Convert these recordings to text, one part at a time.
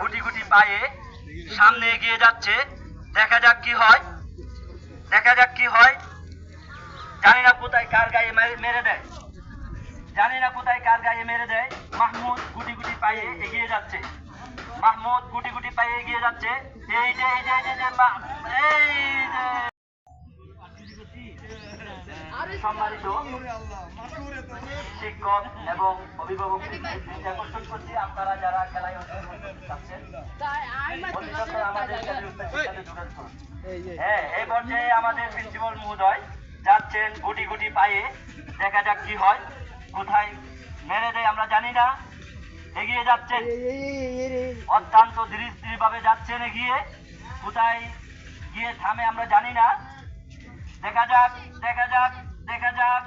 গুটি গুটি পায়ে সামনে এগিয়ে যাচ্ছে। দেখা যাক কি হয়। দেখা যাক কি হয়। জানি না কোথায় কার গায়ে মেরে- দেয়। জানি না কোথায় কার গায়ে মেরে দেয়। মাহমুদ গুটি গুটি পায়ে এগিয়ে যাচ্ছে। মাহমুদ গুটি গুটি পায়ে এগিয়ে যাচ্ছে। এই যে এই যে এই যে, এই যে সম্মানিত শিক্ষক এবং অভিভাবক আকর্ষণ করছি আপনারা যারা খেলায় অংশগ্রহণ করতে চাচ্ছেন অতি সত্বর আমাদের সাথে সাথে যোগাযোগ করুন। হ্যাঁ এই পর্যায়ে আমাদের প্রিন্সিপাল মহোদয় যাচ্ছেন গুটি গুটি পায়ে দেখা যাক কি হয় কোথায় মেরে দেয় আমরা জানি না। এগিয়ে যাচ্ছেন। অত্যন্ত ধীরে ধীরে ভাবে যাচ্ছেন এগিয়ে। কোথায় গিয়ে থামে আমরা জানি না। দেখা যাক দেখা যাক দেখা যাক।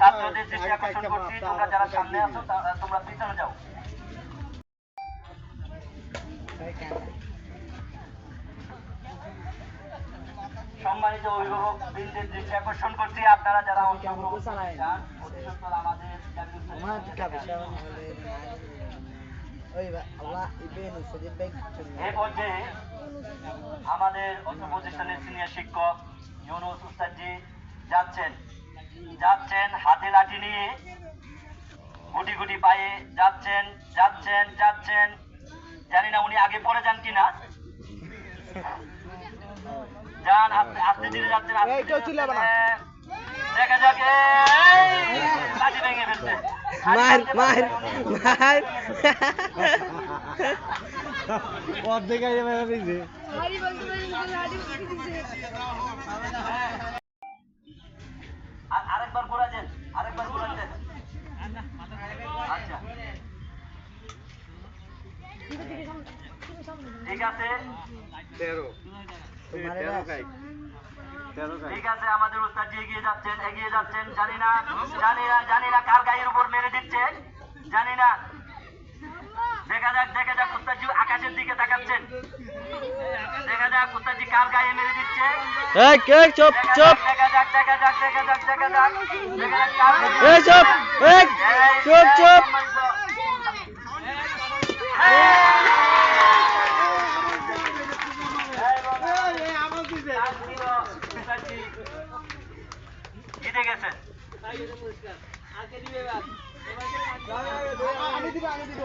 ছাত্রদের দৃষ্টি আকর্ষণ করছি। তোমরা যারা সামনে আছো তোমরা পিছনে যাও। সম্মানিত অভিভাবক বৃন্দের দৃষ্টি আকর্ষণ করছি। আপনারা যারা আমাদের আমাদের অর্থ প্রতিষ্ঠানের সিনিয়র শিক্ষক ইউনুস উস্তাদজি যাচ্ছেন। যাচ্ছেন হাতে লাঠি নিয়ে গুটি গুটি পায়ে যাচ্ছেন যাচ্ছেন যাচ্ছেন। জানি না উনি আগে পড়ে যান কিনা। যান আস্তে আস্তে ধীরে যাচ্ছেন এই, কেউ চিল্লাবে না। দেখা যাক এই, লাঠি ভেঙে ফেলছে। মার মার মার অর্ধেক আইয়ে মেরে দিয়েছে আর- আরেকবার ঘোরা আরেকবার ঘোরা আচ্ছা। ঠিক আছে। তেরো। ঠিক আছে আমাদের উস্তাদ জি এগিয়ে যাচ্ছেন এগিয়ে যাচ্ছেন জানি না জানি না জানি না কার গায়ের উপর মেরে দিচ্ছে জানি না। দেখা যাক দেখা যাক উস্তাদ জি আকাশের দিকে তাকাচ্ছেন। দেখা যাক উস্তাদ জি কার গায়ে মেরে দিচ্ছে। এই কে চুপ চুপ। দেখা যাক দেখা যাক দেখা যাক দেখা যাক দেখা যাক কার গায়ে এই চুপ এই চুপ চুপ। জিতে গেছেন আমি দিব আমি দিব।